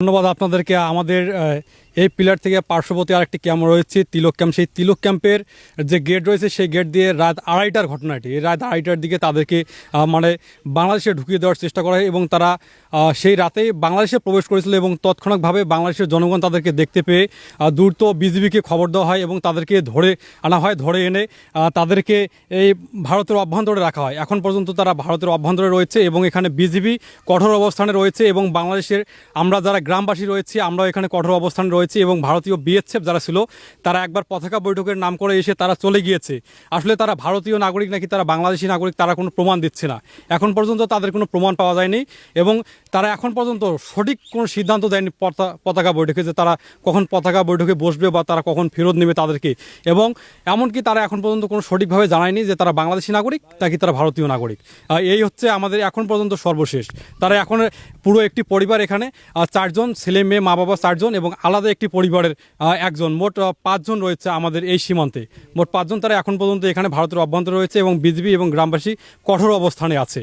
ধন্যবাদ আপনাদেরকে আমাদের এই পিলার থেকে পার্শ্ববর্তী আরেকটি ক্যাম্প রয়েছে, তিলক ক্যাম্প। সেই তিলক ক্যাম্পের যে গেট রয়েছে, সেই গেট দিয়ে রাত আড়াইটার ঘটনাটি এই রাত আড়াইটার দিকে তাদেরকে মানে বাংলাদেশে ঢুকিয়ে দেওয়ার চেষ্টা করা হয় এবং তারা সেই রাতেই বাংলাদেশে প্রবেশ করেছিল এবং তৎক্ষণাৎভাবে বাংলাদেশের জনগণ তাদেরকে দেখতে পেয়ে দ্রুত বিজিবিকে খবর দেওয়া হয় এবং তাদেরকে ধরে আনা হয়, ধরে এনে তাদেরকে এই ভারতের অভ্যন্তরে রাখা হয়। এখন পর্যন্ত তারা ভারতের অভ্যন্তরে রয়েছে এবং এখানে বিজিবি কঠোর অবস্থানে রয়েছে এবং বাংলাদেশের আমরা যারা গ্রামবাসী রয়েছি, আমরাও এখানে কঠোর অবস্থানে রয়েছি। এবং ভারতীয় বিএসএফ যারা ছিল, তারা একবার পতাকা বৈঠকের নাম করে এসে তারা চলে গিয়েছে। আসলে তারা ভারতীয় নাগরিক নাকি তারা বাংলাদেশি নাগরিক তারা কোনো প্রমাণ দিচ্ছে না। এখন পর্যন্ত তাদের কোনো প্রমাণ পাওয়া যায়নি এবং তারা এখন পর্যন্ত সঠিক কোনো সিদ্ধান্ত দেয়নি পতা- পতাকা বৈঠকে যে তারা কখন পতাকা বৈঠকে বসবে বা তারা কখন ফেরত নেবে তাদেরকে। এবং এমনকি তারা এখন পর্যন্ত কোনো সঠিকভাবে জানায়নি যে তারা বাংলাদেশি নাগরিক নাকি তারা ভারতীয় নাগরিক। এই হচ্ছে আমাদের এখন পর্যন্ত সর্বশেষ। তারা এখন পুরো একটি পরিবার এখানে চারজন ছেলে, মেয়ে মা বাবা চারজন এবং আলাদা একটি পরিবারের একজন। মোট পাঁচজন রয়েছে আমাদের এই সীমান্তে। মোট পাঁচজন তারা এখন পর্যন্ত এখানে ভারতের অভ্যন্তরে রয়েছে এবং বিজেপি এবং গ্রামবাসী কঠোর অবস্থানে আছে।